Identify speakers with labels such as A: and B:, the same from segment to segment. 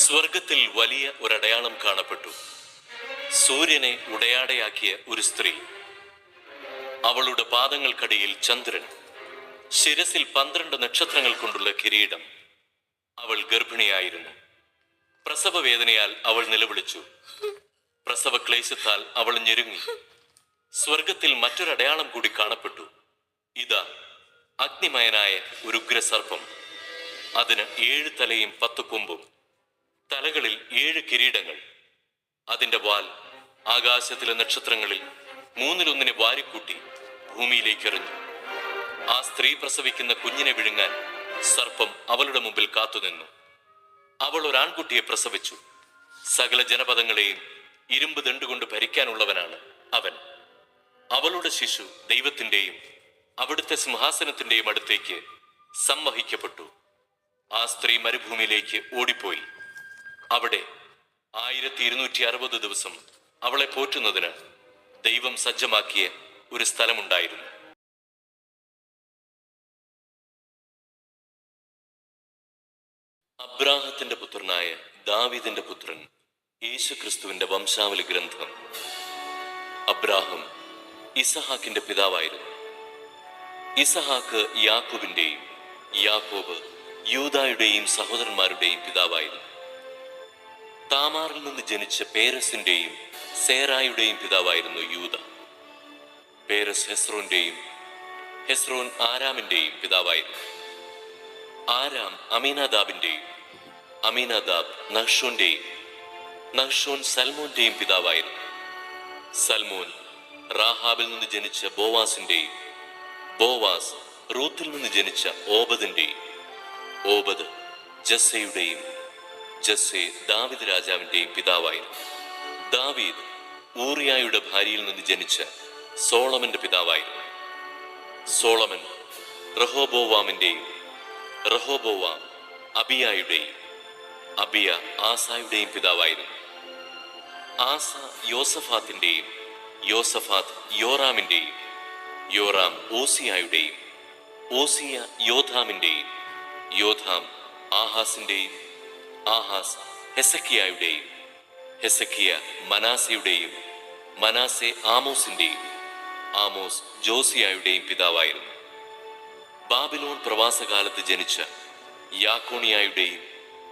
A: സ്വർഗത്തിൽ വലിയ ഒരടയാളം കാണപ്പെട്ടു. സൂര്യനെ ഉടയാടയാക്കിയ ഒരു സ്ത്രീ. അവളുടെ പാദങ്ങൾക്കടിയിൽ ചന്ദ്രൻ. ശിരസിൽ പന്ത്രണ്ട് നക്ഷത്രങ്ങൾ കൊണ്ടുള്ള കിരീടം. അവൾ ഗർഭിണിയായിരുന്നു. പ്രസവ വേദനയാൽ അവൾ നിലവിളിച്ചു. പ്രസവ ക്ലേശത്താൽ അവൾ ഞെരുങ്ങി. സ്വർഗത്തിൽ മറ്റൊരടയാളം കൂടി കാണപ്പെട്ടു. ഇതാ അഗ്നിമയനായ ഒരു ഉഗ്രസർപ്പം. അതിന് ഏഴ് തലയും പത്ത് കൊമ്പും. തലകളിൽ ഏഴ് കിരീടങ്ങൾ. അതിന്റെ വാൽ ആകാശത്തിലെ നക്ഷത്രങ്ങളിൽ മൂന്നിലൊന്നിനെ വാരിക്കൂട്ടി ഭൂമിയിലേക്ക് എറിഞ്ഞു ആ സ്ത്രീ പ്രസവിക്കുന്ന കുഞ്ഞിനെ വിഴുങ്ങാൻ സർപ്പം അവളുടെ മുമ്പിൽ കാത്തുനിന്നു. അവൾ ഒരാൺകുട്ടിയെ പ്രസവിച്ചു. സകല ജനപദങ്ങളെയും ഇരുമ്പ് ദണ്ടുകൊണ്ട് ഭരിക്കാനുള്ളവനാണ് അവൻ. അവളുടെ ശിശു ദൈവത്തിന്റെയും അവിടുത്തെ സിംഹാസനത്തിന്റെയും അടുത്തേക്ക് സംവഹിക്കപ്പെട്ടു. ആ സ്ത്രീ മരുഭൂമിയിലേക്ക് ഓടിപ്പോയി. അവിടെ ആയിരത്തി ഇരുന്നൂറ്റി അറുപത് ദിവസം അവളെ പോറ്റുന്നതിന് ദൈവം സജ്ജമാക്കിയ ഒരു സ്ഥലമുണ്ടായിരുന്നു. അബ്രാഹത്തിന്റെ പുത്രനായ ദാവിദിന്റെ പുത്രൻ യേശുക്രിസ്തുവിന്റെ വംശാവലി ഗ്രന്ഥം. അബ്രാഹം ഇസഹാക്കിന്റെ പിതാവായിരുന്നു. ഇസഹാക്ക് യാക്കോബിന്റെയും യാക്കോബ് യൂതായുടെയും സഹോദരന്മാരുടെയും പിതാവായിരുന്നു. താമാറിൽ നിന്ന് ജനിച്ച പേരസിന്റെയും സേറായുടെയും പിതാവായിരുന്നു യൂത. പേരസ് ഹെസ്രോന്റെയും ഹെസ്രോൻ ആരാമിന്റെയും പിതാവായിരുന്നു. ആരാം അമീനാദാബിന്റെയും അമീനാദാബ് നഹ്ഷോന്റെയും നഹ്ഷോൻ സൽമോന്റെയും പിതാവായിരുന്നു. സൽമോൻ റാഹാബിൽ നിന്ന് ജനിച്ച ബോവാസിന്റെയും ബോവാസ് റൂത്തിൽ നിന്ന് ജനിച്ച ഓബദിന്റെയും ഓബദ് ജസ്സയുടെയും ജസ്സെ ദാവിദ് രാജാവിന്റെയും പിതാവായിരുന്നു. ദാവീദ് ഊറിയായുടെ ഭാര്യയിൽ നിന്ന് ജനിച്ച സോളമന്റെ പിതാവായിരുന്നു. സോളമൻ റഹോബോവാമിന്റെയും റഹോബോവാം അബിയായുടെയും അബിയ ആസായുടെയും പിതാവായിരുന്നു. ആസ യോസഫാത്തിന്റെയും യോസഫാത്ത് യോറാമിന്റെയും യോറാം ഓസിയായുടെയും ഓസിയ യോധാമിന്റെയും യോധാം ആഹാസിന്റെയും ആഹാസ് ഹെസക്കിയായുടെയും ഹെസക്കിയ മനാസയുടെയും മനാസെ ആമോസിന്റെയും ആമോസ് ജോസിയായുടെയും പിതാവായിരുന്നു. ബാബിലോൺ പ്രവാസകാലത്ത് ജനിച്ച യാക്കോണിയായുടെയും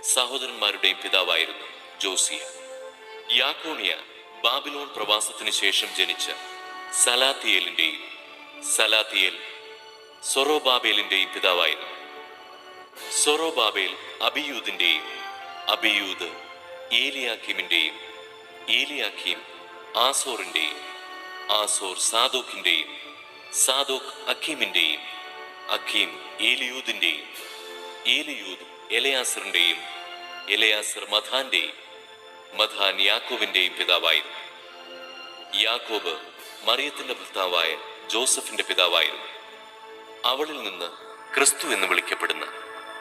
A: സഹോദരന്മാരുടെയും പിതാവായിരുന്നു ജോസിയ. യാക്കോണിയ ബാബിലോൺ പ്രവാസത്തിന് ശേഷം ജനിച്ച സലാത്തിയേലിന്റെയും സലാത്തിയേൽ സൊറോബാബേലിന്റെയും പിതാവായിരുന്നു. സൊറോബാബേൽ അബിയൂദിന്റെയും അബിയൂദ് ഏലിയാക്കിമിന്റെയും ഏലിയാക്കിം ആസോറിന്റെയും ആസോർ സാദോക്കിന്റെയും സാദോക്ക് അഖീമിന്റെയും അഖീം ഏലിയൂദിന്റെയും ഏലിയൂദ് എലയാസറിന്റെയും എലയാസർ മഥാന്റെയും മഥാൻ യാക്കോബിന്റെയും പിതാവായിരുന്നു. യാക്കോബ് മറിയത്തിന്റെ ഭർത്താവായ ജോസഫിന്റെ പിതാവായിരുന്നു. അവളിൽ നിന്ന് ക്രിസ്തു എന്ന് വിളിക്കപ്പെടുന്ന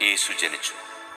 A: യേശു ജനിച്ചു.